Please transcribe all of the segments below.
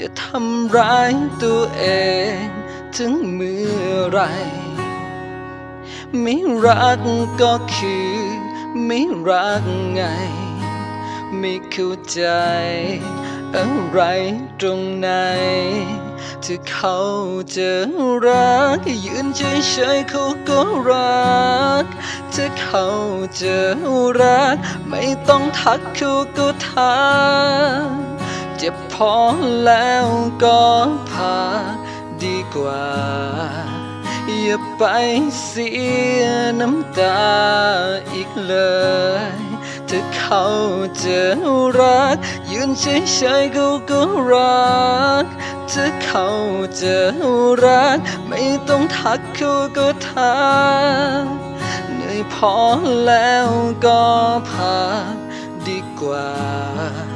จะทำร้ายตัวเองถึงเมื่อไร ไม่รักก็คือไม่รักไง ไม่เข้าใจ อะไรตรงไหนที่เขาจะรักยืนเฉยๆเขาก็รักถ้าเขาจะรัก ไม่ต้องทักเขาก็ทัก เจ็บพอแล้วก็พาดีกว่า อย่าไปเสียน้ำตาอีกเลยถ้าเขาจะรัก ยืนเฉยๆเขาก็รักถ้าเขาจะรัก ไม่ต้องทักเขาก็ทักเหนื่อยพอแล้วก็พักดีกว่า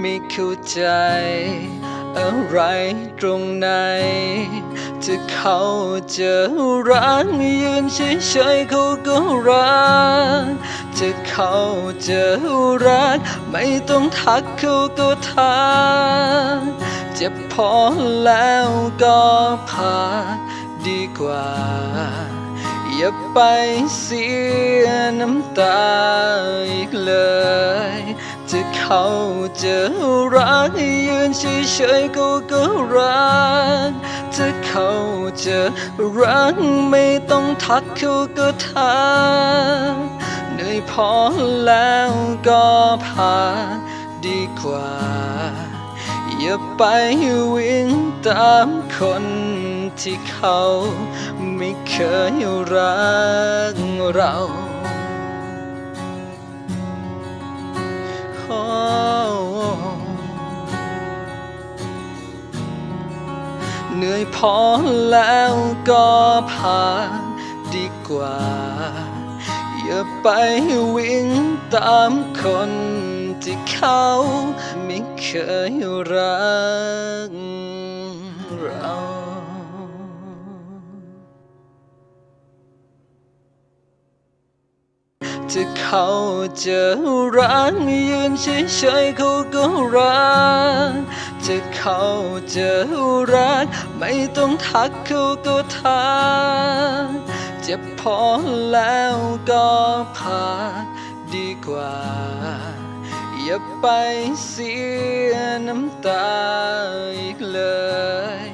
ไม่เข้าใจ อะไรตรงไหนถ้าเขาจะรักยืนเฉยๆเขาก็รักถ้าเขาจะรัก ไม่ต้องทักเขาก็ทักจ็บพอแล้วก็พักดีกว่า อย่าไปเสียน้ำตาอีกเลย ถ้าเขาจะรักยืนเฉยๆเขาก็รักถ้าเขาจะรักไม่ต้องทักเขาก็ทักเหนื่อยพอแล้วก็พักดีกว่า อย่าไปวิ่งตามคนที่เขาไม่เคยรักเรา ยพอแล้วก็พักดีกว่า อย่าไปวิ่งตามคนที่เขาไม่เคยรักเราถ้าเขาจะรักยืนเฉยๆเขาก็รัก จะเข้าจะรัก ไม่ต้องทักเขาก็ทักเจ็บพอแล้วก็ผ่านดีกว่า อย่าไปเสียน้ำตาอีกเลย